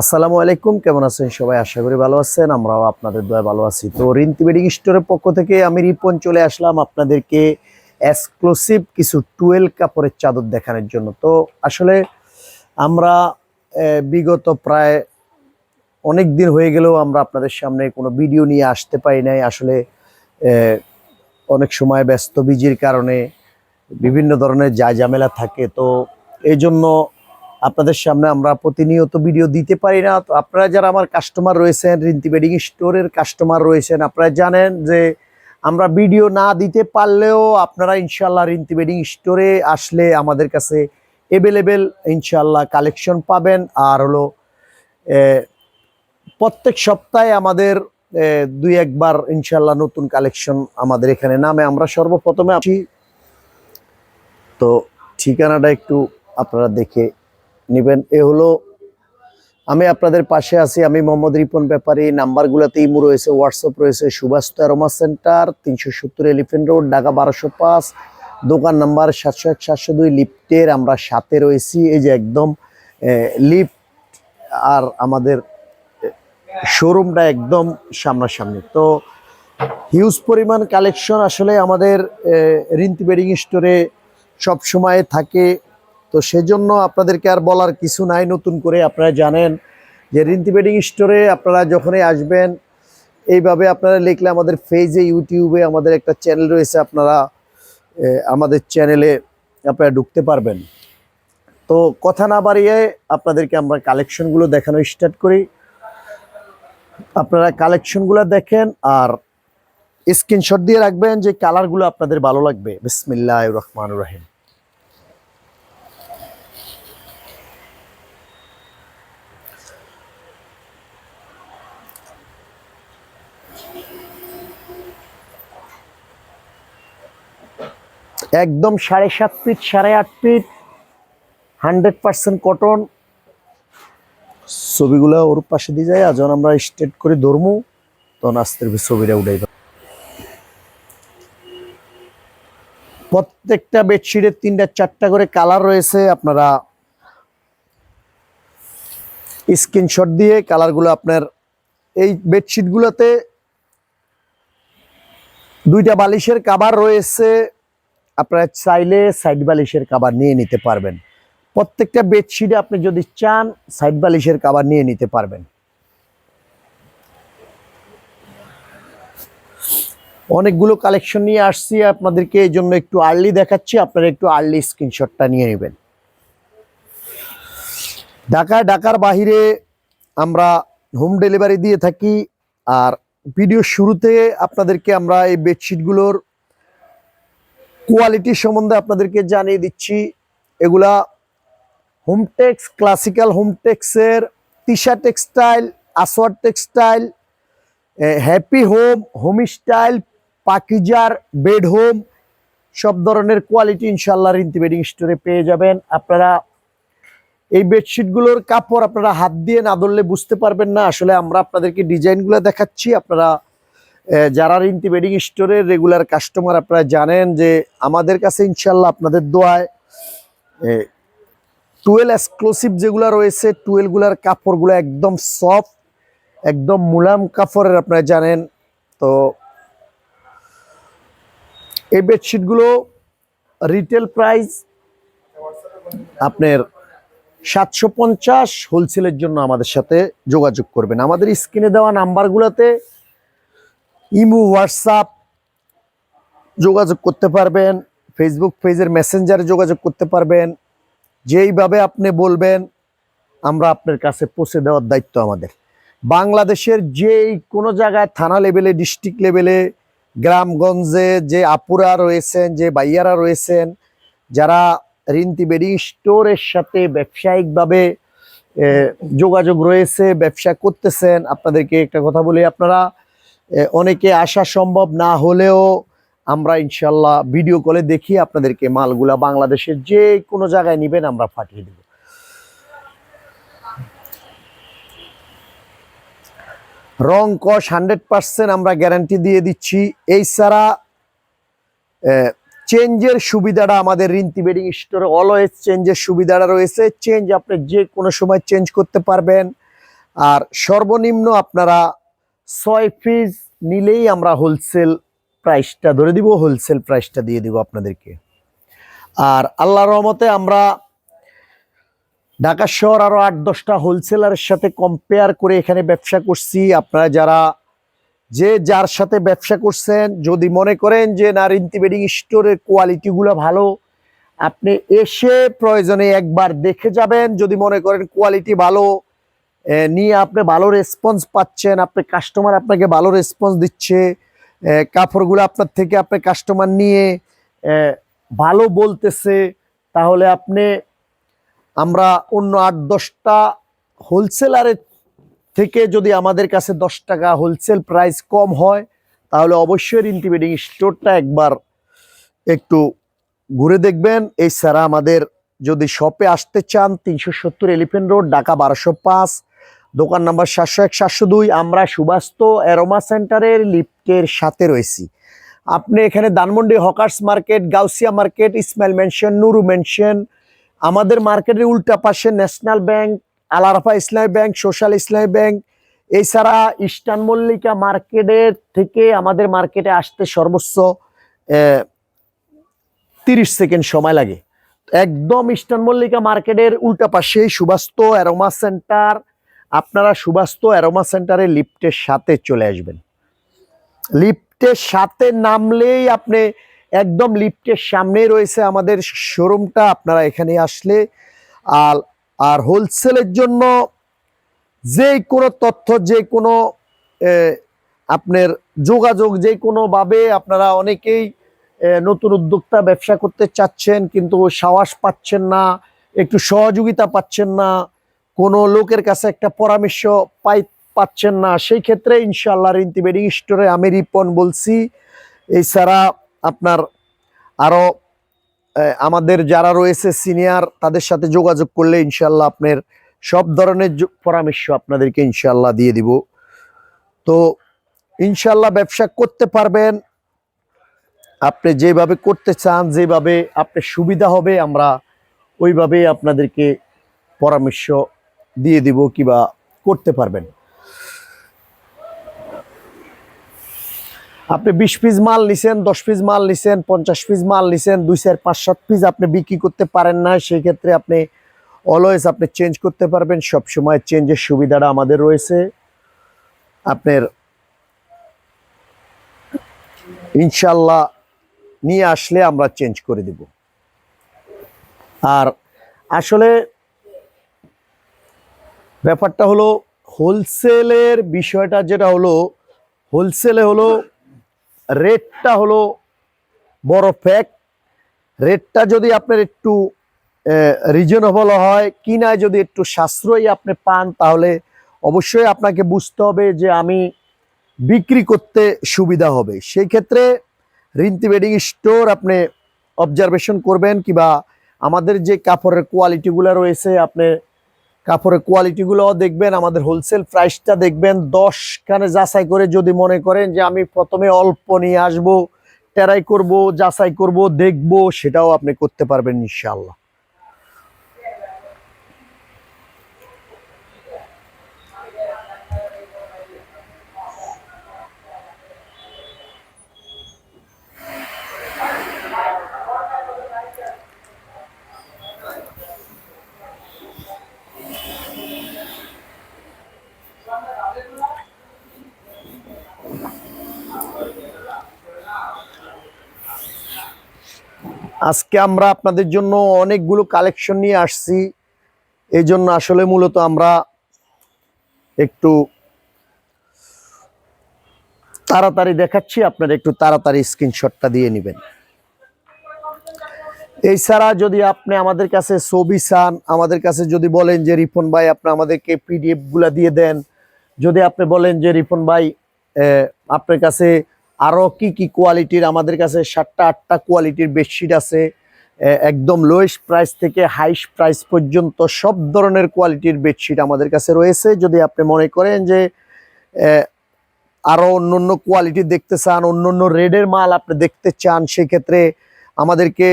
আসসালামু আলাইকুম, কেমন আছেন সবাই? আশা করি ভালো আছেন, আমরাও আপনাদের দয়া ভালো আছি। তো রিন্তি বেডিং স্টোরের পক্ষ থেকে আমি রিপন চলে আসলাম আপনাদেরকে এক্সক্লুসিভ কিছু টুয়েল কাপড়ের চাদর দেখানোর জন্য। তো আসলে আমরা বিগত প্রায় অনেক দিন হয়ে গেলেও আমরা আপনাদের সামনে কোনো ভিডিও নিয়ে আসতে পারি নাই। আসলে অনেক সময় ব্যস্ত, বিজির কারণে বিভিন্ন ধরনের যা ঝামেলা থাকে। তো এই জন্য আপনাদের সামনে আমরা প্রতিনিয়ত ভিডিও দিতে পারি না। তো আপনারা যারা আমার কাস্টমার রয়েছেন, রিন্তি বেডিং স্টোরের কাস্টমার রয়েছেন, আপনারা জানেন যে আমরা ভিডিও না দিতে পারলেও আপনারা ইনশাল্লাহ রিন্তি বেডিং স্টোরে আসলে আমাদের কাছে এভেলেবেল ইনশাল্লাহ কালেকশন পাবেন। আর হলো প্রত্যেক সপ্তাহে আমাদের দুই একবার ইনশাল্লাহ নতুন কালেকশন আমাদের এখানে নামে। আমরা সর্বপ্রথমে আছি তো ঠিকানাটা একটু আপনারা দেখে নেবেন। এ হলো, আমি আপনাদের পাশে আছি, আমি মোহাম্মদ রিপন ব্যাপারী নাম্বারগুলোতে ইমু রয়েছে, হোয়াটসঅ্যাপ রয়েছে সুভাষ অ্যারোমা সেন্টার, তিনশো সত্তর এলিফেন্ট রোড, ঢাকা বারোশো পাঁচ, দোকান নাম্বার সাতশো এক, সাতশো দুই, লিফটের, আমরা সাথে রয়েছি, এই যে একদম লিফট আর আমাদের শোরুমটা একদম সামনাসামনি। তো, হিউজ পরিমাণ কালেকশন আসলে আমাদের রিন্তি বেডিং স্টোরে সব সময় থাকে তো সেজন্য আপনাদেরকে আর বলার কিছু নাই, নতুন করে আপনারা জানেন যে রিন্তি বেডিং স্টোরে আপনারা যখনই আসবেন, এইভাবে আপনারা লিখলে আমাদের ফেজে ইউটিউবে আমাদের একটা চ্যানেল রয়েছে, আপনারা আমাদের চ্যানেলে আপনারা ঢুকতে পারবেন। তো কথা না বাড়িয়ে আপনাদেরকে আমরা কালেকশনগুলো দেখানো স্টার্ট করি। আপনারা কালেকশনগুলো দেখেন আর স্ক্রিনশট দিয়ে রাখবেন যে কালারগুলো আপনাদের ভালো লাগবে। বিসমিল্লাহ রহমান রহিম। একদম সাড়ে সাত ফিট, সাড়ে আট ফিট হান্ড্রেড পার্সেন্ট কটন ছবিগুলো ওর পাশে দিয়ে যায়, আর যখন আমরা স্টেট করে ধরমু, তখন আস্তে ছবিটা উঠাই প্রত্যেকটা বেডশিটের তিনটা, চারটা করে কালার রয়েছে, আপনারা স্ক্রিনশট দিয়ে কালারগুলো আপনার এই বেডশিটগুলোতে দুইটা বালিশের কাবার রয়েছে আপনারা চাইলে সাইড বালিশের কাবার নিয়ে নিতে পারবেন। প্রত্যেকটা বেডশিটে আপনি যদি চান সাইড বালিশের কাবার নিয়ে নিতে পারবেন। অনেকগুলো কালেকশন নিয়ে আসছি, আপনাদেরকে এই জন্য একটু আর্লি দেখাচ্ছি, আপনারা একটু আর্লি স্ক্রিনশটটা নিয়ে নেবেন। ঢাকা, ঢাকার বাহিরে আমরা হোম ডেলিভারি দিয়ে থাকি, আর ভিডিও শুরুতে আপনাদেরকে আমরা এই বেডশিটগুলোর কোয়ালিটি সম্বন্ধে আপনাদেরকে জানিয়ে দিচ্ছি। এগুলা Hometex classical হোমটেক্সের Tisha textile Aswar textile happy home home style পাকিজার bed home সব ধরনের কোয়ালিটি ইনশাল্লাহ রিন্তি বেডিং স্টোরে পেয়ে যাবেন। আপনারা এই বেডশিটগুলোর কাপড় আপনারা হাত দিয়ে না ধরলে বুঝতে পারবেন না। আসলে আমরা আপনাদেরকে ডিজাইনগুলো দেখাচ্ছি। আপনারা যারা রিন্তি বেডিং স্টোরের রেগুলার কাস্টমার আপনারা জানেন যে আমাদের কাছে ইনশাল্লাহ আপনাদের দোয়ায় টুয়েল এক্সক্লুসিভ যেগুলো রয়েছে টুয়েলগুলার কাপড়গুলো একদম সফট একদম মুলাম কাপড়ের আপনারা জানেন। তো এই বেডশিটগুলো রিটেল প্রাইস আপনার সাতশো পঞ্চাশ হোলসেলের জন্য আমাদের সাথে যোগাযোগ করবেন। আমাদের স্ক্রিনে দেওয়া নাম্বারগুলোতে ইমো, হোয়াটসঅ্যাপ যোগাযোগ করতে পারবেন ফেসবুক পেজের মেসেঞ্জারে যোগাযোগ করতে পারবেন, যেইভাবে আপনি বলবেন, আমরা আপনার কাছে পৌঁছে দেওয়ার দায়িত্ব আমাদের। বাংলাদেশের যেই কোনো জায়গায়, থানা লেভেলে ডিস্ট্রিক্ট লেভেলে, গ্রামগঞ্জে যে আপুরা রয়েছেন, যে ভাইয়ারা রয়েছেন, যারা রিন্তি বেডিং স্টোরের সাথে ব্যবসায়িকভাবে যোগাযোগ রয়েছে, ব্যবসা করতেছেন, আপনাদেরকে একটা কথা বলি, আপনারা অনেকে আসা সম্ভব না হলেও আমরা ইনশাল্লাহ ভিডিও কলে দেখি আপনাদেরকে মালগুলা বাংলাদেশের যে কোনো জায়গায় নিবেন আমরা পাঠিয়ে দেব। রং কস হান্ড্রেড পার্সেন্ট আমরা গ্যারান্টি দিয়ে দিচ্ছি। এই ছাড়া চেঞ্জের সুবিধাটা আমাদের রিন্তি বেডিং স্টোরে অলওয়েজ চেঞ্জের সুবিধাটা রয়েছে। চেঞ্জ আপনি যে কোনো সময় চেঞ্জ করতে পারবেন। আর সর্বনিম্ন আপনারা ছয় পিস নিলেই আমরা হোলসেল প্রাইসটা ধরে দিব হোলসেল প্রাইসটা দিয়ে দিব আপনাদেরকে। আর আল্লাহর রহমতে আমরা ঢাকা শহর আরও আট, দশটা হোলসেলারের সাথে কম্পেয়ার করে এখানে ব্যবসা করছি। আপনারা যারা যে যার সাথে ব্যবসা করছেন, যদি মনে করেন যে, না, রিন্তি বেডিং স্টোরের কোয়ালিটিগুলো ভালো, আপনি এসে প্রয়োজনে একবার দেখে যাবেন। যদি মনে করেন কোয়ালিটি ভালো নিয়ে আপনি ভালো রেসপন্স পাচ্ছেন, আপনি কাস্টমার আপনাকে ভালো রেসপন্স দিচ্ছে কাপড়গুলো আপনার থেকে আপনি কাস্টমার নিয়ে ভালো বলতেছে, তাহলে আপনি, আমরা অন্য আট, দশটা হোলসেলারের থেকে যদি আমাদের কাছে দশ টাকা হোলসেল প্রাইস কম হয়, তাহলে অবশ্যই বেডিং স্টোরটা একবার একটু ঘুরে দেখবেন। এই এছাড়া আমাদের যদি শপে আসতে চান, তিনশো সত্তর এলিফেন্ট রোড ঢাকা বারোশো পাঁচ দোকান নাম্বার সাতশো এক, সাতশো দুই। আমরা সুবাস্ত অ্যারোমা সেন্টারের লিফটের সাথে রয়েছি। আপনি এখানে Dhanmondi hawkers market, Gausia market Ismail mansion, Nuru mansion, আমাদের মার্কেটের উল্টা পাশে national bank, Al-Arafah Islami bank, social Islami bank. এছাড়া ইস্টার্ন মল্লিকা মার্কেটের থেকে আমাদের মার্কেটে আসতে সর্বোচ্চ তিরিশ সেকেন্ড সময় লাগে। একদম ইস্টার্ন মল্লিকা মার্কেটের উল্টা পাশেই সুবাস্ত অ্যারোমা সেন্টার আপনারা সুবাস্ত অ্যারোমা সেন্টারে লিফটের সাথে চলে আসবেন। লিফটের সাথে নামলেই আপনি একদম লিফটের সামনেই রয়েছে আমাদের শোরুমটা, আপনারা এখানে আসলে। আর আর হোলসেলের জন্য যে কোনো তথ্য যে কোনো আপনার যোগাযোগ যে কোনোভাবে আপনারা অনেকেই নতুন উদ্যোক্তা ব্যবসা করতে চাচ্ছেন কিন্তু সাহস পাচ্ছেন না, একটু সহযোগিতা পাচ্ছেন না কোনো লোকের কাছে একটা পরামর্শ পাই পাচ্ছেন না, সেই ক্ষেত্রে ইনশাল্লাহ রিন্তি বেডিং স্টোরে আমি রিপন বলছি। এছাড়া আপনার আরও আমাদের যারা রয়েছে সিনিয়র, তাদের সাথে যোগাযোগ করলে ইনশাল্লাহ আপনার সব ধরনের পরামর্শ আপনাদেরকে ইনশাল্লাহ দিয়ে দিব। তো ইনশাল্লাহ ব্যবসা করতে পারবেন। আপনি যেভাবে করতে চান, যেভাবে আপনার সুবিধা হবে, আমরা ওইভাবেই আপনাদেরকে পরামর্শ দিয়ে দিব কিবা করতে পারবেন। আপনি বিশ পিস মাল নিছেন, দশ পিস মাল নিছেন, পঞ্চাশ পিস মাল নিছেন, দুই চার, পাঁচ, সাত পিস আপনি বিক্রি করতে পারেন না সেই ক্ষেত্রে আপনি অলওয়েজ আপনি চেঞ্জ করতে পারবেন। সব সময় চেঞ্জের সুবিধাটা আমাদের রয়েছে। আপনার ইনশাল্লাহ নিয়ে আসলে আমরা চেঞ্জ করে দিব। আর আসলে ব্যাপারটা হলো হোলসেলের বিষয়টা যেটা হলো হোলসেলে হলো রেটটা হলো বড় ফ্যাক্ট রেটটা যদি আপনার একটু রিজনেবল হয়, কিনায় যদি একটু সাশ্রয়ী আপনি পান, তাহলে অবশ্যই আপনাকে বুঝতে হবে যে আমি বিক্রি করতে সুবিধা হবে। সেই ক্ষেত্রে রিন্তি বেডিং স্টোর আপনি অবজারভেশন করবেন কিবা আমাদের যে কাপড়ের কোয়ালিটিগুলো রয়েছে, আপনি কাপড়ের কোয়ালিটিগুলো দেখবেন, আমাদের হোলসেল প্রাইসটা দেখবেন, দশ খানে যাচাই করে যদি মনে করেন যে আমি প্রথমে অল্প নিয়ে আসব টেরাই করব, যাচাই করব, দেখব, সেটাও আপনি করতে পারবেন ইনশাল্লাহ আজকে আমরা আপনাদের জন্য অনেকগুলো কালেকশন নিয়ে আসছি। এই জন্য আসলে মূলত আমরা একটু তাড়াতাড়ি দেখাচ্ছি, আপনারা একটু তাড়াতাড়ি স্ক্রিনশটটা দিয়ে নেবেন। এছাড়া যদি আপনি আমাদের কাছে ছবি চান, আমাদের কাছে যদি বলেন যে, রিপন ভাই, আপনি আমাদেরকে পিডিএফগুলা দিয়ে দেন। যদি আপনি বলেন যে, রিপন ভাই আপনার কাছে আরও কি কি কোয়ালিটির আমাদের কাছে সাতটা, আটটা কোয়ালিটির বেডশিট আছে একদম লোয়েস্ট প্রাইস থেকে হাইস্ট প্রাইস পর্যন্ত সব ধরনের কোয়ালিটির বেডশিট আমাদের কাছে রয়েছে। যদি আপনি মনে করেন যে আরও অন্য অন্য কোয়ালিটি দেখতে চান অন্য অন্য রেডের মাল আপনি দেখতে চান, সেক্ষেত্রে আমাদেরকে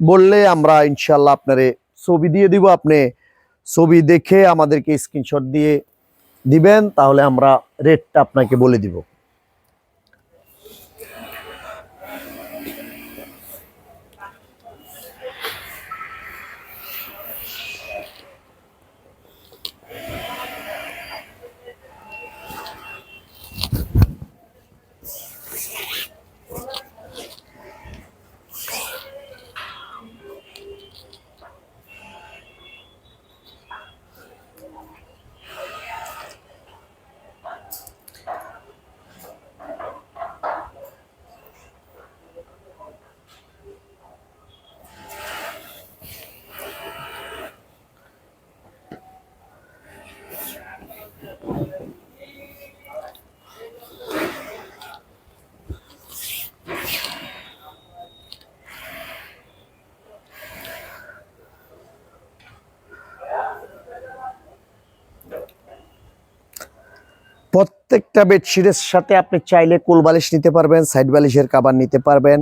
বললে আমরা ইনশাল্লাহ আপনারে ছবি দিয়ে দিব। আপনি ছবি দেখে আমাদেরকে স্ক্রিনশট দিয়ে দিবেন, তাহলে আমরা রেটটা আপনাকে বলে দিব। প্রত্যেকটা বেডশিটের সাথে আপনি চাইলে কুল বালিশ নিতে পারবেন সাইড বালিশের কাবার নিতে পারবেন।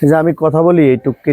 যে আমি কথা বলি এইটুক টুককে